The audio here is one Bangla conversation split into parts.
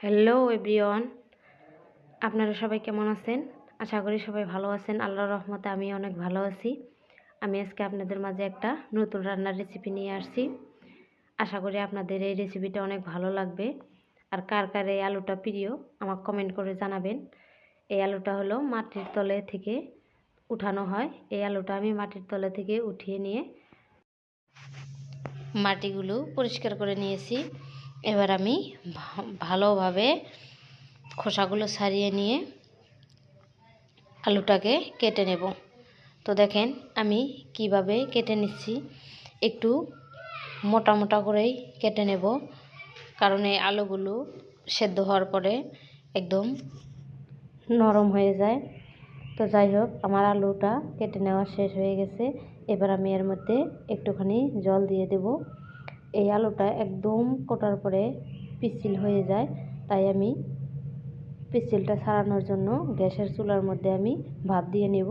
হ্যালো এভরিওয়ান আপনারা সবাই কেমন আছেন? আশা করি সবাই ভালো আছেন। আল্লাহর রহমতে আমি অনেক ভালো আছি। আমি আজকে আপনাদের মাঝে একটা নতুন রান্নার রেসিপি নিয়ে আসছি। আশা করি আপনাদের এই রেসিপিটা অনেক ভালো লাগবে। আর কার কার এই আলুটা প্রিয়, আমাকে কমেন্ট করে জানাবেন। এই আলুটা হলো মাটির তলে থেকে উঠানো হয়। এই আলুটা আমি মাটির তলে থেকে উঠিয়ে নিয়ে মাটিগুলো পরিষ্কার করে নিয়েছি। এবার আমি ভালোভাবে খোসাগুলো সারিয়ে নিয়ে আলুটাকে কেটে নেব। তো দেখেন আমি কীভাবে কেটে নিচ্ছি। একটু মোটা মোটা করেই কেটে নেব, কারণ এই আলুগুলো সেদ্ধ হওয়ার পরে একদম নরম হয়ে যায়। তো যাই হোক, আমার আলুটা কেটে নেওয়া শেষ হয়ে গেছে। এবার আমি এর মধ্যে একটুখানি জল দিয়ে দেব। এই আলুটা একদম কোটার পরে পিচ্ছিল হয়ে যায়। তাই আমি পিচ্ছিলটা ছাড়ানোর জন্য গ্যাসের চুলার মধ্যে আমি ভাপ দিয়ে নেব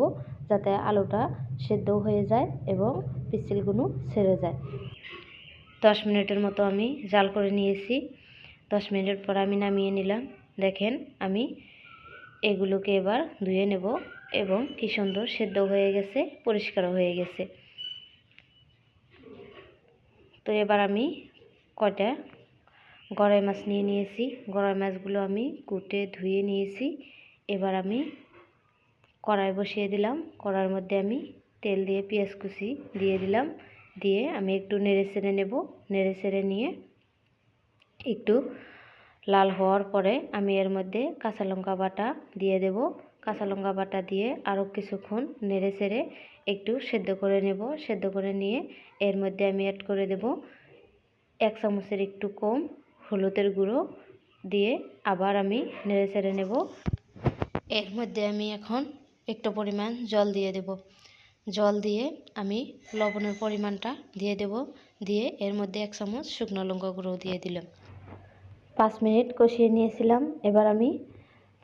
যাতে আলুটা সেদ্ধ হয়ে যায় এবং পিচ্ছিলগুলো ছেড়ে যায়। দশ মিনিটের মতো আমি জাল করে নিয়েছি। দশ মিনিট পর আমি নামিয়ে নিলাম। দেখেন আমি এগুলোকে এবার ধুয়ে নেব এবং কি সুন্দর সেদ্ধ হয়ে গেছে পরিষ্কার হয়ে গেছে। তো এবার আমি কয়টা গড়াই মাছ নিয়ে নিয়েছি। গড়াই মাছগুলো আমি কুটে ধুয়ে নিয়েছি। এবার আমি কড়াই বসিয়ে দিলাম। কড়ার মধ্যে আমি তেল দিয়ে পেঁয়াজ কুচি দিয়ে দিলাম। দিয়ে আমি একটু নেড়ে চেড়ে নেব। নেড়ে চেড়ে নিয়ে একটু লাল হওয়ার পরে আমি এর মধ্যে কাঁচা লঙ্কা বাটা দিয়ে দেব। কাঁচা লঙ্কা বাটা দিয়ে আরও কিছুক্ষণ নেড়ে চেড়ে একটু সেদ্ধ করে নেব। সেদ্ধ করে নিয়ে এর মধ্যে আমি অ্যাড করে দেব এক চামচের একটু কম হলুদের গুঁড়ো দিয়ে আবার আমি নেড়ে চেড়ে নেব। এর মধ্যে আমি এখন একটু পরিমাণ জল দিয়ে দেব। জল দিয়ে আমি লবণের পরিমাণটা দিয়ে দেব। দিয়ে এর মধ্যে এক চামচ শুকনো লঙ্কা গুঁড়ো দিয়ে দিলাম। পাঁচ মিনিট কষিয়ে নিয়েছিলাম। এবার আমি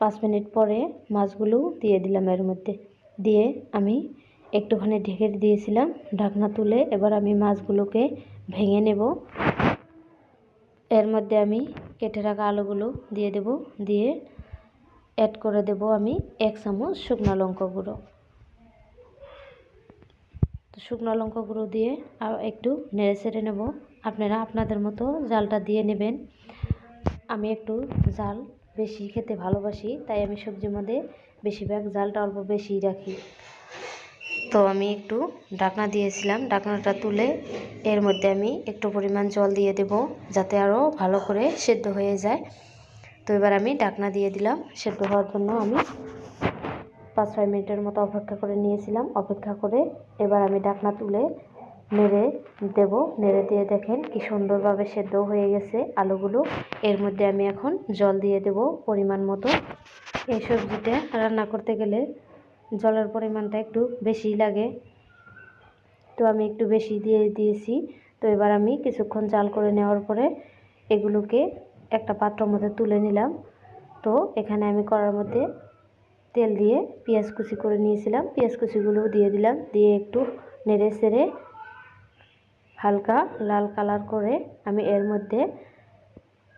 পাঁচ মিনিট পরে মাছগুলো দিয়ে দিলাম এর মধ্যে। দিয়ে আমি একটুখানি ঢেকে দিয়েছিলাম ঢাকনা তুলে, এবার আমি মাছগুলোকে ভেঙে নেব। এর মধ্যে আমি কেটে রাখা আলুগুলো দিয়ে দেব। দিয়ে অ্যাড করে দেব আমি এক চামচ শুকনো লঙ্কা গুঁড়ো। তো শুকনো লঙ্কা গুঁড়ো দিয়ে আর একটু নেড়ে চেড়ে নেব। আপনারা আপনাদের মতো জালটা দিয়ে নেবেন। আমি একটু জাল বেশি খেতে ভালোবাসি, তাই আমি সবজির মধ্যে বেশিরভাগ জালটা অল্প বেশি রাখি। তো আমি একটু ডাকনা দিয়েছিলাম ডাকনাটা তুলে এর মধ্যে আমি একটু পরিমাণ জল দিয়ে দেব, যাতে আরও ভালো করে সেদ্ধ হয়ে যায়। তো এবার আমি ডাকনা দিয়ে দিলাম, সেদ্ধ হওয়ার জন্য আমি পাঁচ ছয় মিনিটের মতো অপেক্ষা করে নিয়েছিলাম। অপেক্ষা করে এবার আমি ডাকনা তুলে নেড়ে দেব। নেড়ে দিয়ে দেখেন কি সুন্দরভাবে সেদ্ধ হয়ে গেছে আলুগুলো। এর মধ্যে আমি এখন জল দিয়ে দেব পরিমাণ মতো। এই সবজিটা রান্না করতে গেলে জলের পরিমাণটা একটু বেশি লাগে। তো আমি একটু বেশি দিয়ে দিয়েছি। তো এবার আমি কিছুক্ষণ জাল করে নেওয়ার পরে এগুলোকে একটা পাত্রের মধ্যে তুলে নিলাম। তো এখানে আমি করার মধ্যে তেল দিয়ে পেঁয়াজ কুচি করে নিয়েছিলাম। পেঁয়াজ কুচিগুলোও দিয়ে দিলাম। দিয়ে একটু নেড়ে সেড়ে হালকা লাল কালার করে আমি এর মধ্যে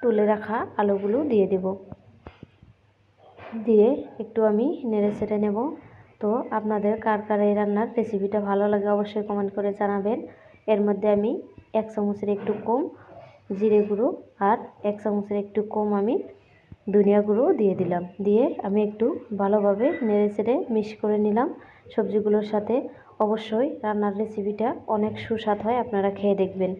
তুলে রাখা আলুগুলো দিয়ে দেব। দিয়ে একটু আমি নেড়ে সেড়ে নেব। তো আপনাদের কার কার এই রান্নার রেসিপিটা ভালো লাগে অবশ্যই কমেন্ট করে জানাবেন। এর মধ্যে আমি এক চামচের একটু কম জিরে গুঁড়ো আর এক চামচের একটু কম আমি ধনিয়া গুঁড়ো দিয়ে দিলাম। দিয়ে আমি একটু ভালোভাবে নেড়ে চেড়ে মিক্স করে নিলাম। সবজিগুলোর সাথে অবশ্যই রান্নার রেসিপিটা অনেক সুস্বাদ হয় আপনারা খেয়ে দেখবেন।